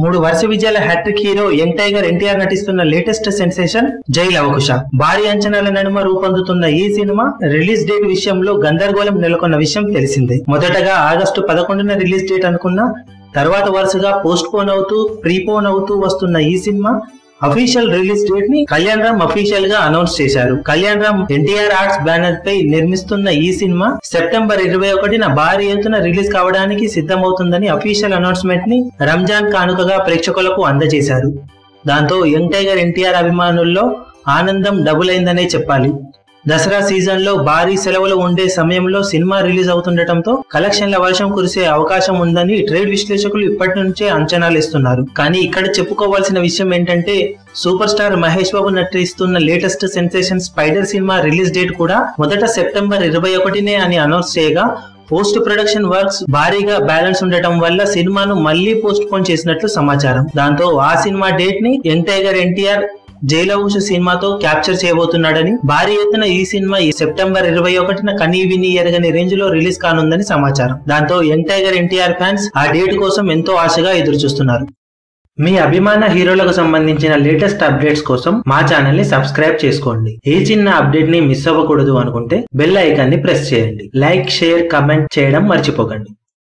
మూడు వరుస విజయాల hat trick hero young tiger NTR నటిస్తున్న లేటెస్ట్ సెన్సేషన్ జై లవకుశ. భారీ అంచనాల నడుమ రూపొందుతున్న ఈ సినిమా రిలీజ్ డేట్ విషయంలో గందరగోళం నెలకొన్న విషయం తెలిసిందే. మొదటగా ఆగస్టు పదకొండున రిలీజ్ డేట్ అనుకున్న తర్వాత వరుసగా పోస్ట్ పోన్ అవుతూ ప్రీపోన్ అవుతూ వస్తున్న ఈ సినిమా అఫీషియల్ రిలీజ్ డేట్ని కళ్యాణ్ రామ్ అఫీషియల్గా అనౌన్స్ చేశారు. కళ్యాణ్ రామ్ ఎన్టీఆర్ ఆర్ట్స్ బ్యానర్ పై నిర్మిస్తున్న ఈ సినిమా సెప్టెంబర్ ఇరవై ఒకటిన భారీ ఎత్తున రిలీజ్ కావడానికి సిద్ధమవుతుందని అఫీషియల్ అనౌన్స్మెంట్ని రంజాన్ కానుకగా ప్రేక్షకులకు అందజేశారు. దాంతో యంగ్ టైగర్ ఎన్టీఆర్ అభిమానుల్లో ఆనందం డబుల్ అయిందనే చెప్పాలి. దసరా సీజన్లో భారీ సెలవులు ఉండే సమయంలో సినిమా రిలీజ్ అవుతుండటంతో కలెక్షన్ల వర్షం కురిసే అవకాశం ఉందని ట్రేడ్ విశ్లేషకులు ఇప్పటి నుంచే అంచనాలు ఇస్తున్నారు. కానీ ఇక్కడ చెప్పుకోవాల్సిన విషయం ఏంటంటే సూపర్ స్టార్ మహేష్ బాబు నటిస్తున్న లేటెస్ట్ సెన్సేషన్ స్పైడర్ సినిమా రిలీజ్ డేట్ కూడా మొదట సెప్టెంబర్ ఇరవై ఒకటినే అని అనౌన్స్ చేయగా పోస్ట్ ప్రొడక్షన్ వర్క్స్ భారీగా బ్యాలెన్స్ ఉండటం వల్ల సినిమాను మళ్ళీ పోస్ట్ పోన్ చేసినట్లు సమాచారం. దాంతో ఆ సినిమా డేట్ని యంగ్ టైగర్ ఎన్టీఆర్ జైలవంశ సినిమాతో క్యాప్చర్ చేయబోతున్నాడని భారీ ఎత్తున ఈ సినిమా ఈ సెప్టెంబర్ ఇరవై ఒకటిన కనీ విని ఎరగని రేంజ్లో రిలీజ్ కానుందని సమాచారం. దాంతో యంగ్ టైగర్ ఎన్టీఆర్ ఫ్యాన్స్ ఆ డేట్ కోసం ఎంతో ఆశగా ఎదురు చూస్తున్నారు మీ అభిమాన హీరోలకు సంబంధించిన లేటెస్ట్ అప్డేట్స్ కోసం మా ఛానల్ని సబ్స్క్రైబ్ చేసుకోండి. ఏ చిన్న అప్డేట్ని మిస్ అవ్వకూడదు అనుకుంటే బెల్ ఐకాన్ని ప్రెస్ చేయండి. లైక్ షేర్ కమెంట్ చేయడం మర్చిపోకండి.